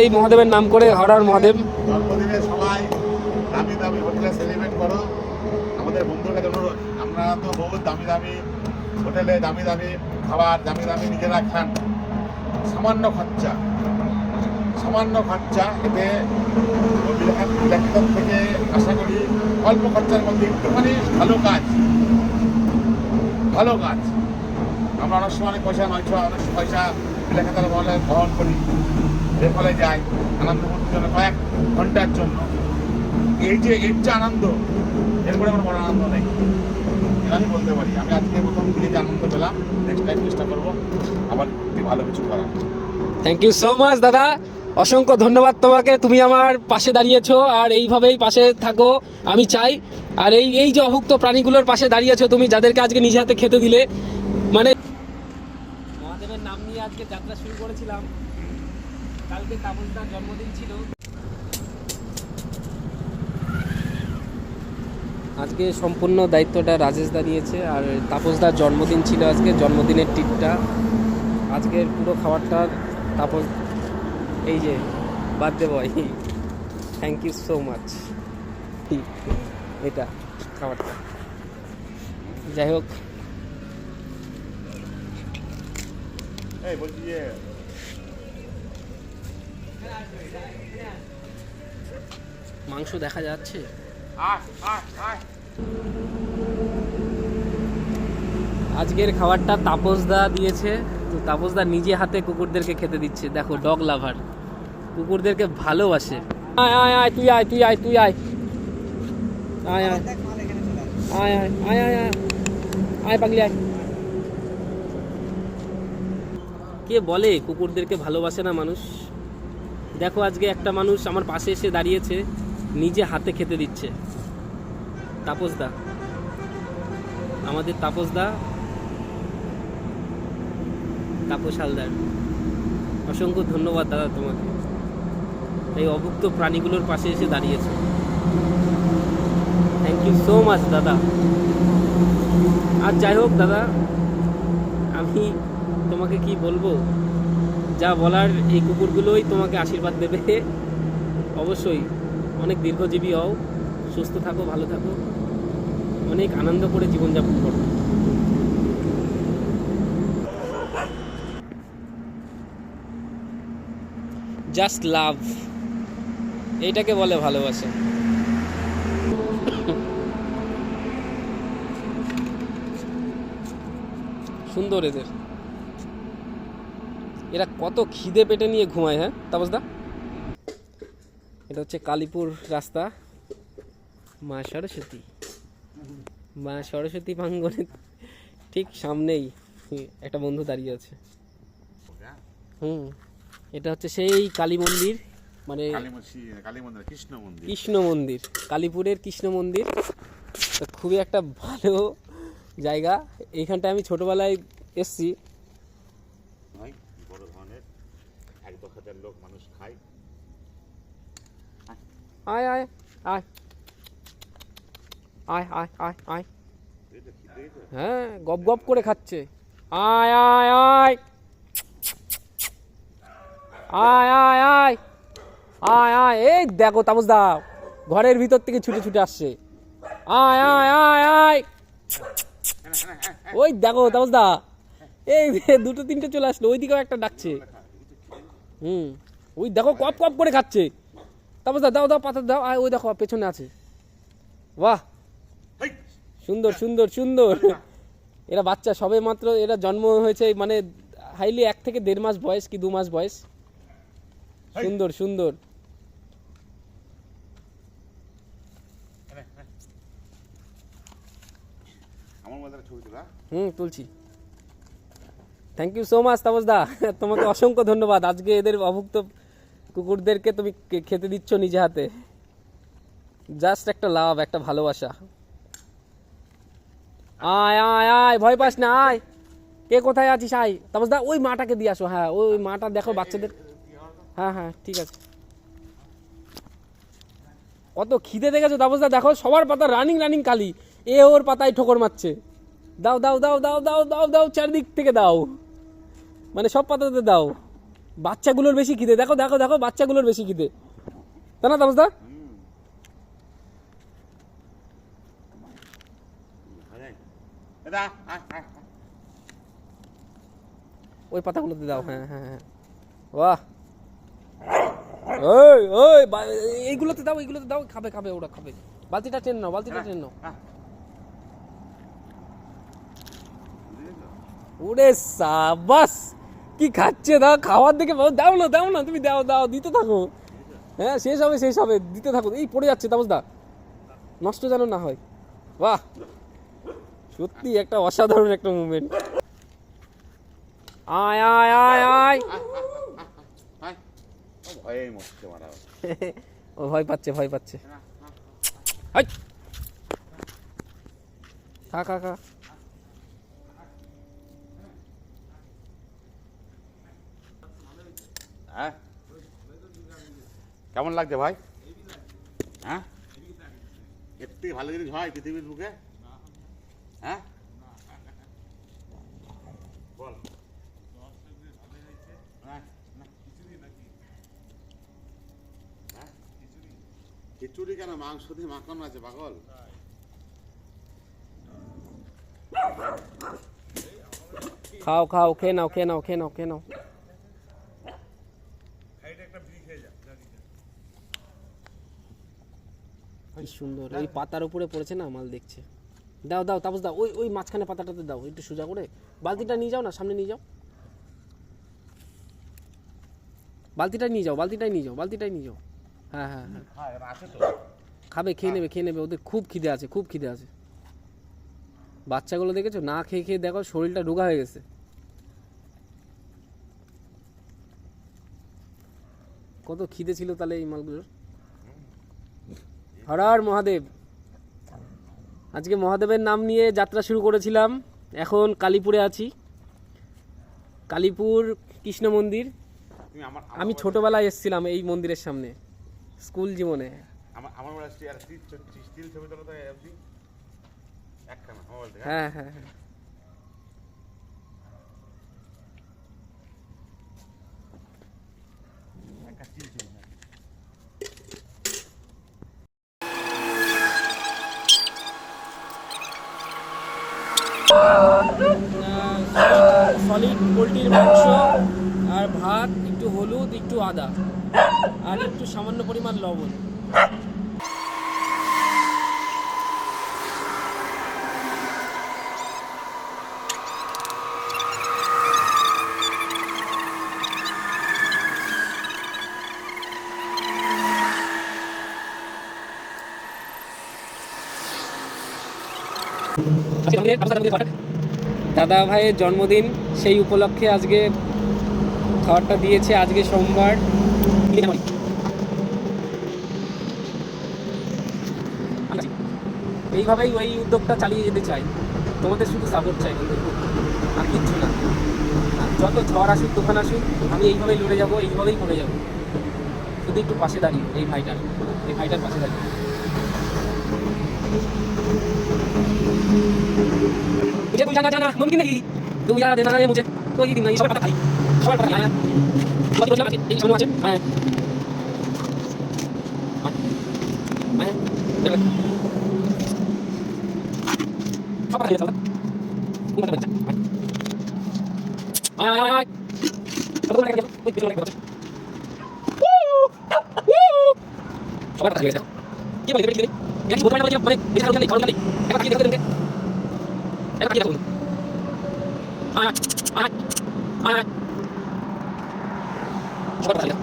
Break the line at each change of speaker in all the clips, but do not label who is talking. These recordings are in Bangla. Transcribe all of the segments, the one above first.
এই মহাদেবের নাম করে হরার মহাদেব।
দামি দামি হোটেলে সেলিব্রেট করো। আমাদের আমরা তো দামি দামি হোটেলে দামি দামি খাবার, দামি দামি নিজেরা খান। সামান্য খরচা সামান্য খরচা এতে থেকে আশা করি অল্প খরচার মধ্যে একটুখানি ভালো কাজ ভালো কাজ। আমরা অনেক সময় অনেক পয়সা মাংস অনেক পয়সা লেখাতার গ্রহণ করি। এর ফলে যাই আনন্দ করতে জন্য কয়েক ঘণ্টার জন্য। এই যে, এর যে আনন্দ, এরপরে আমার বড় আনন্দ নেই। আমি বলতে পারি, আমি আজকে প্রথম যে আনন্দ পেলাম নেক্সট টাইম চেষ্টা করব আবার ভালো কিছু করার।
থ্যাংক ইউ সো মাচ দাদা। অসংখ্য ধন্যবাদ তোমাকে। তুমি আমার পাশে দাঁড়িয়েছো আর এইভাবেই পাশে থাকো, আমি চাই। আর এই এই যে অভুক্ত প্রাণীগুলোর পাশে দাঁড়িয়েছো তুমি, যাদেরকে আজকে নিজে হাতে খেতে দিলে মানে মহাদেবের নাম নিয়ে আজকে যাত্রা শুরু করেছিলাম। কালকে তাপসদার জন্মদিন ছিল। আজকে সম্পূর্ণ দায়িত্বটা রাজেশ দা নিয়েছে আর তাপসদার জন্মদিন ছিল আজকে জন্মদিনের টিপটা আজকের পুরো খাবারটা তাপস এই যে birthday boy thank you so much এটা খাবারটা। যাই হোক।
এই বলছি যে
মাংস দেখা যাচ্ছে? আজকের খাবারটা তাপসদা দিয়েছে। তো তাপসদা নিজে হাতে কুকুরদেরকে খেতে দিচ্ছে। দেখো ডগ লাভার কুকুরদেরকে ভালোবাসে। আয় আয় আয় তুই আয় তুই আয় তুই আয়। আয় আয়। আয় আয় আয় আয় আয়। আয় পাগলি আয়। কে বলে কুকুরদেরকে ভালোবাসে না মানুষ? দেখো আজকে একটা মানুষ আমার পাশে এসে দাঁড়িয়েছে, নিজে হাতে খেতে দিচ্ছে। তাপসদা। আমাদের তাপসদা তাপস হালদার অসংখ্য ধন্যবাদ দাদা তোমাকে। এই অভুক্ত প্রাণীগুলোর পাশে এসে দাঁড়িয়েছে। থ্যাংক ইউ সো মাচ দাদা। আর যাই হোক, দাদা, আমি তোমাকে কি বলব? যা বলার এই কুকুরগুলোই তোমাকে আশীর্বাদ দেবে। অবশ্যই অনেক দীর্ঘজীবী হও, সুস্থ থাকো, ভালো থাকো। অনেক আনন্দ করে জীবনযাপন করো। জাস্ট লাভ এইটাকে বলে ভালোবাসা। সুন্দর এদের। এরা কত খিদে পেটে নিয়ে ঘুমায় হ্যাঁ? তাপসদা? এটা হচ্ছে কালীপুর রাস্তা মা সরস্বতী। মা সরস্বতী প্রাঙ্গণের ঠিক সামনেই একটা বন্ধু দাঁড়িয়ে আছে। হুম এটা হচ্ছে সেই কালী মন্দির মানে
কৃষ্ণ মন্দির।
কৃষ্ণ মন্দির কালীপুরের কৃষ্ণ মন্দির। খুবই একটা ভালো জায়গা। এইখানটায় আমি ছোটোবেলায় এসছি
বড় ধরনের এক দশ হাজার লোক মানুষ খায়।
আয় আয় আয়। আয় আয় আয় আয়।
এই তো খিদে তো।
হ্যাঁ গপ গপ করে খাচ্ছে। আয় আয় আয়। আয় আয় আয়। আয় আয়। এই দেখো তাপস দা ঘরের ভিতর থেকে ছুটে ছুটে আসছে। আয় আয় আয় আয়। ওই দেখো তাপস দা এই দুটো তিনটে চলে আসলো ওই দিকেও একটা ডাকছে। হুম ওই দেখো কপ কপ করে খাচ্ছে। তারপর দাও দাও পাতা দাও আয় ওই দেখো পেছনে আছে। বাহ! সুন্দর সুন্দর সুন্দর। এরা বাচ্চা সবে মাত্র এরা জন্ম হয়েছে মানে হাইলি এক থেকে দেড় মাস বয়স কি দু মাস বয়স? সুন্দর সুন্দর। হুম তুলছি। Thank you so much Tapas da. তোমাকে অসংখ্য ধন্যবাদ। আজকে এদের অভুক্ত কুকুরদেরকে তুমি খেতে দিচ্ছ নিজে হাতে। জাস্ট একটা লাভ, একটা ভালোবাসা। আয় আয় আয়, ভয় পাস না, আয়। কে কোথায় আছিস, আয়। তাপস দা, ওই মাটাকে দিয়ে আসো হ্যাঁ ওই মাটা দেখো বাচ্চাদের। হ্যাঁ হ্যাঁ ঠিক আছে। কত খিদে দেখেছ, তাপস দা? দেখো, সবার পাতা রানিং রানিং কালি। এ ওর পাতায় ঠোকর মারছে। দাও দাও দাও দাও দাও দাও দাও, চারদিক থেকে দাও। মানে সব পাতাতে দাও। বাচ্চাগুলোর বেশি খিদে। দেখো দেখো দেখো, বাচ্চাগুলোর বেশি খিদে। তাই না
আয়।
ওই পাতাগুলোতে দাও হ্যাঁ হ্যাঁ হ্যাঁ। বাহ। ওই ওই এইগুলোতে দাও এইগুলোতে দাও, খাবে খাবে ওরা, খাবে। বালতিটা টেন নাও, বালতিটা টেন নাও। ওরে সাবাস কি খাচ্ছে দাও খাওয়ার দিকে বাবা, দাও না দাও না তুমি দাও দাও দিতে থাকো। হ্যাঁ শেষ হবে শেষ হবে দিতে থাকো এই পড়ে যাচ্ছে তাপস দা। নষ্ট যেন না হয়। বাহ! সত্যি একটা অসাধারণ একটা মুভমেন্ট আয় আয় আয় আয়।
ও ভয়ে
পাচ্ছে ভয় পাচ্ছে। খা খা খা
হ্যাঁ? কেমন লাগছে ভাই? হ্যাঁ? এর থেকে ভালো জিনিস হয় পৃথিবীর বুকে? হ্যাঁ? বল। হ্যাঁ, হ্যাঁ? খিচুড়ি কেন? মাংস দিয়ে মাখানো আছে পাগল?
খাও খাও খেয়ে নাও খেয়ে নাও খেয়ে নাও খেয়ে নাও কি সুন্দর। এই পাতার উপরে পড়েছে না মাল দেখছে। দাও দাও তাপস দাও ওই ওই মাঝখানে পাতাটাতে দাও একটু সোজা করে। বালতিটা নিয়ে যাও না সামনে নিয়ে যাও। বালতিটাই নিয়ে যাও বালতিটাই নিয়ে যাও বালতিটাই নিয়ে যাও। হ্যাঁ হ্যাঁ হ্যাঁ।
হ্যাঁ
খাবে খেয়ে নেবে খেয়ে নেবে ওদের খুব খিদে আছে খুব খিদে আছে। বাচ্চাগুলো দেখেছ? না খেয়ে খেয়ে দেখো শরীরটা রোগা হয়ে গেছে। কত খিদে ছিল তাহলে এই মালগুলোর? হর হর মহাদেব। আজকে মহাদেবের নাম নিয়ে যাত্রা শুরু করেছিলাম। এখন কালীপুরে আছি। কালীপুর কৃষ্ণ মন্দির। আমি ছোটবেলায় এসেছিলাম এই মন্দিরের সামনে স্কুল জীবনে। হ্যাঁ হ্যাঁ
বলে
সলিড পোলট্রির মাংস আর ভাত একটু হলুদ একটু আদা আর একটু সামান্য পরিমাণ লবণ। দাদা ভাইয়ের জন্মদিন, সেই উপলক্ষে আজকে খাবারটা দিয়েছে, আজকে সোমবার। এইভাবেই ওই উদ্যোগটা চালিয়ে যেতে চাই। তোমাদের শুধু সাপোর্ট চাই আর কিচ্ছু না। যত ঝড় আসুক, তুফান আসুক, আমি এইভাবেই লড়ে যাব, এইভাবেই পড়ে যাব। শুধু একটু পাশে দাঁড়িয়ে, এই ভাইটার এই ভাইটার পাশে দাঁড়িয়ে। मुझे कोई जाना जाना मुमकिन नहीं तू याद देना है मुझे कोई दिन नहीं सब पता खाई सब पता आया बाकी बोलना बाकी एक सामने आया आया आया चल सब पता चला तू पता चला आया आया आया सब पता चला कोई किसी को सब पता चला ये बोले देखिए ये बहुत बड़ा बच्चा मैंने मेरे साथ नहीं खाऊंगा একবার দেখো সবার ভালো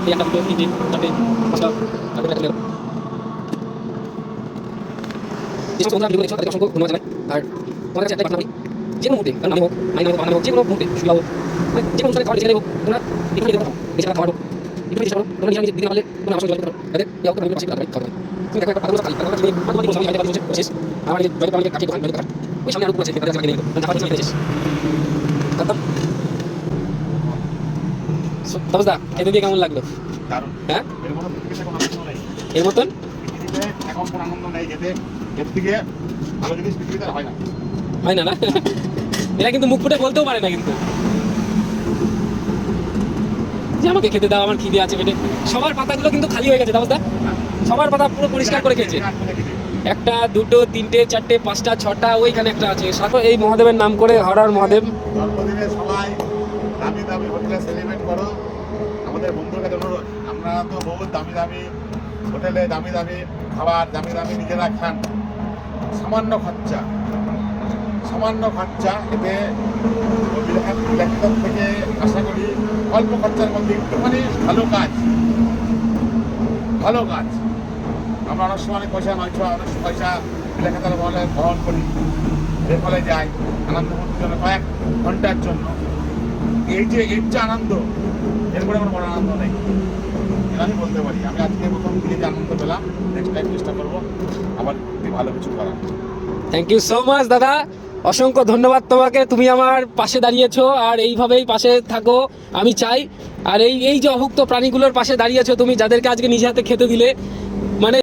এই একটা দুটো তিনটে চারটে পাঁচটা তারপরে একটা লেখা যেসব তোমরা ভিডিও দেখছ তাদেরকে অসংখ্য ধন্যবাদ জানাই আর তোমাদের কাছে একটাই প্রার্থনা করি যে কোনো মুহূর্তে কারণ আমি হোক নাই হোক বাংলা হোক যে কোনো মুহূর্তে শুয়ে হোক মানে যে কোনো সময় যেখানে হোক তোমরা এখানে দেখো বেচারা খাওয়া হোক একটু চেষ্টা করো তোমরা নিজে নিজে দিতে পারলে তোমরা আমার সঙ্গে যোগাযোগ করো যাতে ইয়াও আমি পাশে খাওয়া তুমি দেখো একটা পাতা খালি পাতা খালি আমি তোমাদের বলছি আমি আগে পাশে বসে শেষ আমার জয় পাওয়া কাছে দোকান ওই সামনে আরও আছে নিয়ে খতম। তাপসদা খেতে দিয়ে কেমন লাগল? হ্যাঁ?
এর
মতন?
এখন কোনো আনন্দ নেই যেতে এর থেকে ভালো জিনিস পৃথিবীতে হয় না।
হয় না না? এরা কিন্তু মুখ ফুটে বলতেও পারে না কিন্তু। যে আমাকে খেতে দাও আমার খিদে আছে পেটে। সবার পাতাগুলো কিন্তু খালি হয়ে গেছে দাবস দা সবার পাতা পুরো পরিষ্কার করে খেয়েছে।
করে খেয়েছে।
একটা, দুটো, তিনটে, চারটে, পাঁচটা, ছটা, ওইখানে একটা আছে। এই মহাদেবের নাম করে হরার মহাদেব।
জন্মদিনে সবাই দামি দামি হোটেলে সেলিব্রেট করো। আমাদের বন্ধুর কাছে অনুরোধ, আমরা তো বহু দামি দামি হোটেলে দামি দামি খাবার, দামি দামি নিজেরা খান। সামান্য খরচা সামান্য খরচা। এতে লেখার থেকে আশা করি অল্প খরচার মধ্যে একটুখানি ভালো কাজ ভালো কাজ। আমরা অনেক সময় অনেক পয়সা নয় অনেক পয়সা লেখাতার বলে গ্রহণ করি। এর ফলে যাই আনন্দ জন্য কয়েক ঘণ্টার জন্য। এই যে, এর যে আনন্দ এরপরে আমার বড় আনন্দ নেই। আমি বলতে পারি, আমি আজকে প্রথম দিনে যে আনন্দ পেলাম নেক্সট টাইম চেষ্টা করব আবার ভালো কিছু করার।
থ্যাংক ইউ সো মাচ দাদা। অসংখ্য ধন্যবাদ তোমাকে। তুমি আমার পাশে দাঁড়িয়েছো আর এইভাবেই পাশে থাকো, আমি চাই। আর এই এই যে অভুক্ত প্রাণীগুলোর পাশে দাঁড়িয়েছো তুমি, যাদেরকে আজকে নিজে হাতে খেতে দিলে মানে